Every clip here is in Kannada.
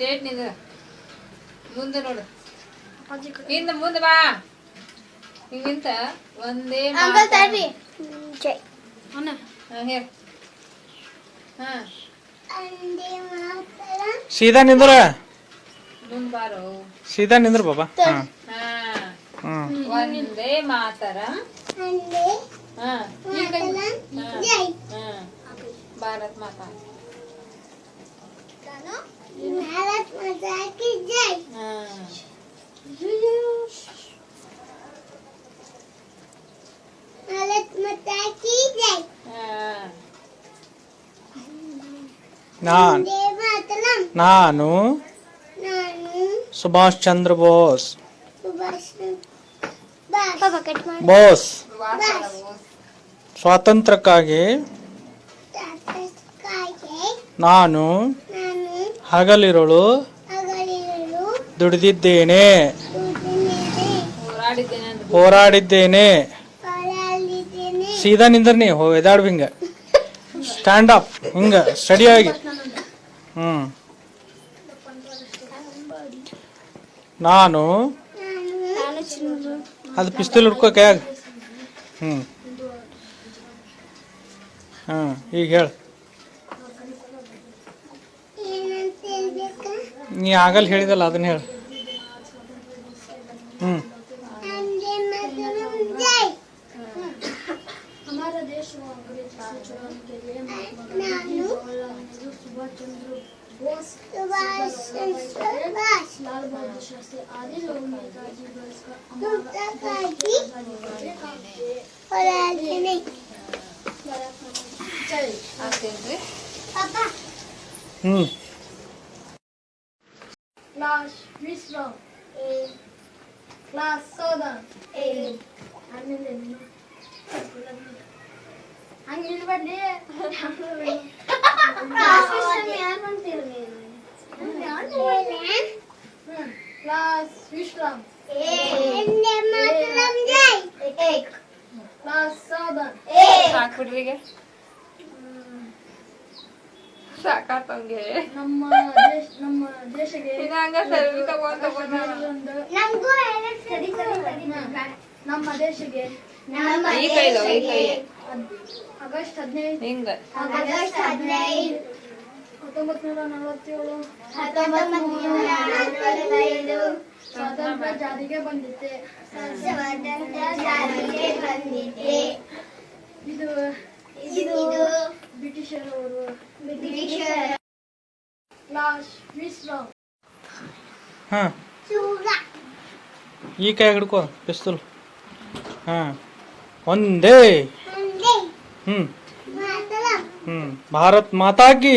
ಸ್ಟೇಟ್ನಿಂದ. ಮುಂದೆ ನೋಡು. ಹಿಂದ ಮುಂದೆ ಬಾ. ಹಿಂಗಿಂತ ಒಂದೇ ಸೀದಾ ನಿಂದ್ರ? ಮುಂದ ಬಾರೋ. ಸೀದಾ ನಿಂದ್ರ ಬಾಬಾ? ಹಾ. ಹಾ. ಒಂದೇ ಮಾತರ ಅಂದೇ ಹಾ. ಈ ಕೈ ಮಾತರಂ ಹಾ. ಜೈ. ಹಾ. ಭಾರತ್ ಮಾತಾ ನಾನು ಭಾರತ್ ಮಾತಾ ಕಿ ಜೈ ಹಾ ಭಾರತ್ ಮಾತಾ ಕಿ ಜೈ ಹಾ ನಾನ್ ನಾನು ನಾನು ಸುಭಾಷ್ ಚಂದ್ರ ಬೋಸ್. ಬಾಸ್. ಸ್ವಾತಂತ್ರ್ಯಕ್ಕಾಗಿ ನಾನು ಹಗಲಿರಳು ದುಡಿದಿದ್ದೇನೆ. ಹೋರಾಡಿದ್ದೇನೆ. ಸೀದಾ ನಿಂದ್ರಿ ನೀ ಹೋ ಎದಾಡ್ ಹಿಂಗ ಸ್ಟ್ಯಾಂಡ್ ಅಪ್ ಹಿಂಗ ಸ್ಟಡಿ ಆಗಿ. ಹ್ಮ್. ನಾನು ಅದು ಪಿಸ್ತೂಲ್ ಹಿಡ್ಕೋ ಕೈಯಾಗ. ಹ್ಮ್. ಹಾ, ಈಗ ಹೇಳ. ನೀ ಆಗಲ್ ಹೇಳಿದಲ್ಲ, ಅದನ್ನ ಹೇಳ. ಹ್ಮ್. Hmm. Clash Wisdom. E. Clash Soda. E. Annem de Hangi bir var diye. ಹಂಗೆ ಇಲ್ಬಡ್ಲಿ ಕ್ಲಾಸ್ ವಿಶ್ರಾಮ್ ಅಂದೇ ಮಾತರಂ ಜೈ ಕ್ಲಾಸ್ ಸೌದನ್ ಸಾಕ್ಬಿಡ್ರಿ ಈಗ ಸಾಕಾತಂಗೆ. ನಮ್ಮ ದೇಶ ನಮ್ಮ ದೇಶಕ್ಕೆ ಇನ್ನ ಹಂಗ ಸರ್ವಿ ತಗೊಂಡ್ ತಗೊಂಡ್ ಒಂದು ಸರಿ ಸರಿ ನಮ್ಮ ದೇಶಕ್ಕೆ ಈ ಈ ಕೈ ಆಗಸ್ಟ್ ಹದಿನೈದು. ಹಿಂಗ. ಆಗಸ್ಟ್ ಹದಿನೈದು. ಹತ್ತೊಂಬತ್ತು ನೂರ ನಲವತ್ತೇಳು ಹತ್ತೊಂಬತ್ತು ನೂರ ನಲವತ್ತೈದು ಸ್ವಾತಂತ್ರ್ಯ ಜಾರಿಗೆ ಬಂದಿತ್ತೆ ಇದು ಇದು ಬ್ರಿಟಿಷರವರು. ಬ್ರಿಟಿಷರ. ವಿಶ್ರಾಮ್ ಹಾ. ಈ ಕೈ ಹಿಡ್ಕೋ ಪಿಸ್ತೂಲ್ ಹಾ. ಒಂದೇ. ಹ್ಮ್. ಹ್ಮ್. ಭಾರತ್ ಮಾತಾ ಕಿ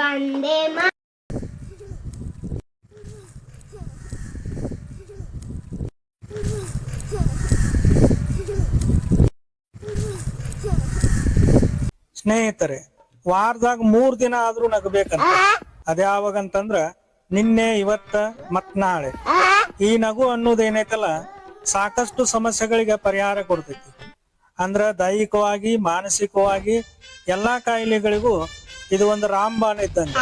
ವಂದೇ ಮಾ ಸ್ನೇಹಿತರೆ ವಾರದಾಗ ಮೂರ್ ದಿನ ಆದ್ರೂ ನಗಬೇಕಂತ. ಅದ್ಯಾವಾಗ ಅಂತಂದ್ರ ನಿನ್ನೆ ಇವತ್ತ ಮತ್ ನಾಳೆ. ಈ ನಗು ಅನ್ನೋದೇನೈತಲ್ಲ ಸಾಕಷ್ಟು ಸಮಸ್ಯೆಗಳಿಗೆ ಪರಿಹಾರ ಕೊಡ್ತೈತಿ. ಅಂದ್ರ ದೈಹಿಕವಾಗಿ ಮಾನಸಿಕವಾಗಿ ಎಲ್ಲಾ ಕಾಯಿಲೆಗಳಿಗೂ ಇದು ಒಂದು ರಾಮಬಾಣ ಇದ್ದಂಗೆ.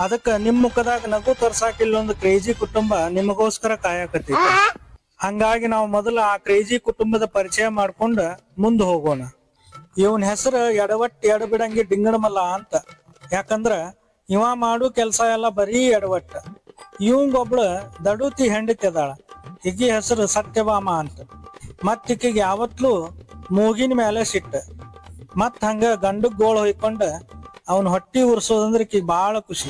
ಅದಕ್ಕ ನಿಮ್ ಮುಖದಾಗ ನಗು ತರ್ಸಾಕ ಇಲ್ಲೊಂದು ಕ್ರೇಜಿ ಕುಟುಂಬ ನಿಮಗೋಸ್ಕರ ಕಾಯಕತ್ತೈತಿ ಹಂಗಾಗಿ ನಾವು ಮೊದಲು ಆ ಕ್ರೇಜಿ ಕುಟುಂಬದ ಪರಿಚಯ ಮಾಡ್ಕೊಂಡ ಮುಂದೆ ಹೋಗೋಣ. ಇವನ್ ಹೆಸರು ಎಡವಟ್ ಎಡಬಿಡಂಗಿ ಡಿಂಗಣಮಲ್ಲ ಅಂತ. ಯಾಕಂದ್ರ ಇವ ಮಾಡು ಕೆಲಸ ಎಲ್ಲ ಬರೀ ಎಡವಟ್ಟ. ಇವಂಗೊಬ್ಳ ದಡುತಿ ಹೆಂಡತಿ ಅದಾಳ. ಈಕಿ ಹೆಸರು ಸತ್ಯಭಾಮ ಅಂತ. ಮತ್ ಈಕಿಗೆ ಯಾವತ್ಲೂ ಮೂಗಿನ ಮೇಲೆ ಸಿಟ್ಟ. ಮತ್ ಹಂಗ ಗಂಡಗ್ ಗೋಳು ಹೊಯ್ಕೊಂಡ ಅವನ್ ಹೊಟ್ಟಿ ಉರ್ಸೋದಂದ್ರೆ ಬಾಳ ಖುಷಿ.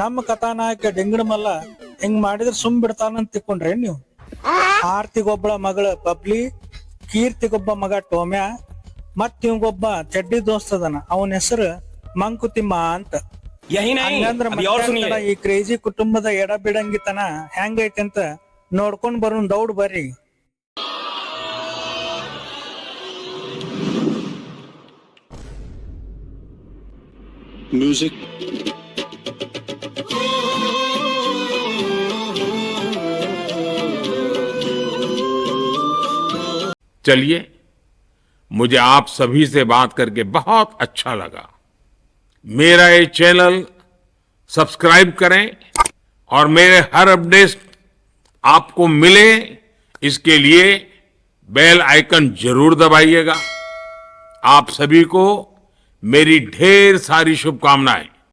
ನಮ್ಮ ಕಥಾನಾಯಕ ಡೆಂಗಣ ಮಲ್ಲ ಹಿಂಗ್ ಮಾಡಿದ್ರೆ ಸುಮ್ ಬಿಡ್ತಾನಂತ ತಿಕ್ಕೊಂಡ್ರೆ ನೀವು? ಆರ್ತಿಗೊಬ್ಬಳ ಮಗಳ ಬಬ್ಲಿ ಕೀರ್ತಿಗೊಬ್ಬ ಮಗ ಟೋಮ್ಯಾ ಮತ್ ಚೆಡ್ಡಿ ಚಡ್ಡಿ ದೋಸ್ತದನ ಅವನ ಹೆಸರು ಮಂಕುತಿಮ್ಮ ಅಂತ. ಈ ಕ್ರೇಜಿ ಕುಟುಂಬದ ಎಡ ಬಿಡಂಗಿತನ ಹೆಂಗೈತೆ ಅಂತ ನೋಡ್ಕೊಂಡ್ ಬರೋನ್ ದೌಡ್ ಬರ್ರಿ. Music. चलिए, मुझे आप सभी से बात करके बहुत अच्छा लगा। मेरा ये चैनल सब्सक्राइब करें और मेरे हर अपडेट आपको मिले, इसके लिए बेल आइकन ज़रूर दबाइएगा। आप सभी को मेरी ढेर सारी शुभकामनाएँ।